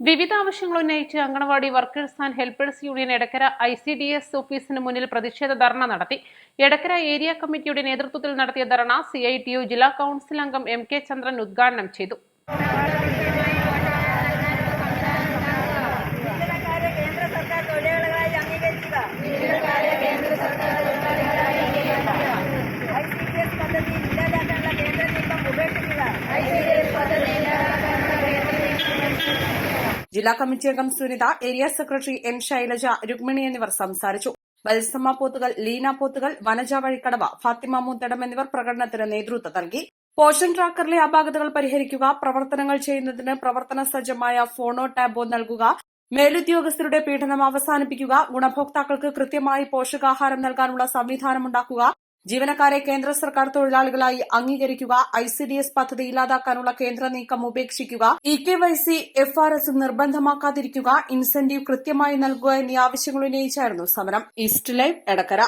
വിവിധ ആവശ്യങ്ങൾ ഉന്നയിച്ച് anganwadi workers and helpers union Edakkara I C D S ഓഫീസിന് മുന്നിൽ പ്രതിഷേധ ധർണ നടത്തി. എടക്കര ഏരിയ കമ്മിറ്റിയുടെ നേതൃത്വത്തിൽ നടത്തിയ ധർണ സി ഐ ടി യു ജില്ലാ കൌൺസിൽ അംഗം എം കെ ചന്ദ്രൻ ഉദ്ഘാടനം ചെയ്തു ജീവനക്കാരെ കേന്ദ്ര സർക്കാർ തൊഴിലാളികളായി അംഗീകരിക്കുക ഐ സി ഡി എസ് പദ്ധതി ഇല്ലാതാക്കാനുള്ള കേന്ദ്ര നീക്കം ഉപേക്ഷിക്കുക ജില്ലാ കമ്മിറ്റി അംഗം Sunitha area secretary N Shailaja Rukmini എന്നിവർ സംസാരിച്ചു. വത്സമ്മ പോത്തുകൾ ലീന പോത്തുകൾ വനജ വഴിക്കടവ ഫാത്തിമ മൂത്തടം എന്നിവർ പ്രകടനത്തിന് നേതൃത്വം നൽകി. പോഷൻ ട്രാക്കറിലെ അപാകതകൾ പരിഹരിക്കുക പ്രവർത്തനങ്ങൾ ചെയ്യുന്നതിന് പ്രവർത്തന സജ്ജമായ ഫോണോ ടാബോ നൽകുക മേലുദ്യോഗസ്ഥരുടെ പീഡനം അവസാനിപ്പിക്കുക ഗുണഭോക്താക്കൾക്ക് കൃത്യമായി പോഷകാഹാരം നൽകാനുള്ള സംവിധാനമുണ്ടാക്കുക ജീവനക്കാരെ കേന്ദ്ര സർക്കാർ തൊഴിലാളികളായി അംഗീകരിക്കുക ഐ സി ഡി എസ് പദ്ധതി ഇല്ലാതാക്കാനുള്ള കേന്ദ്ര നീക്കം ഉപേക്ഷിക്കുക E K Y C F R S നിർബന്ധമാക്കാതിരിക്കുക incentive കൃത്യമായി നൽകുക എന്നീ ആവശ്യങ്ങൾ ഉന്നയിച്ചായിരുന്നു സമരം. East live Edakkara.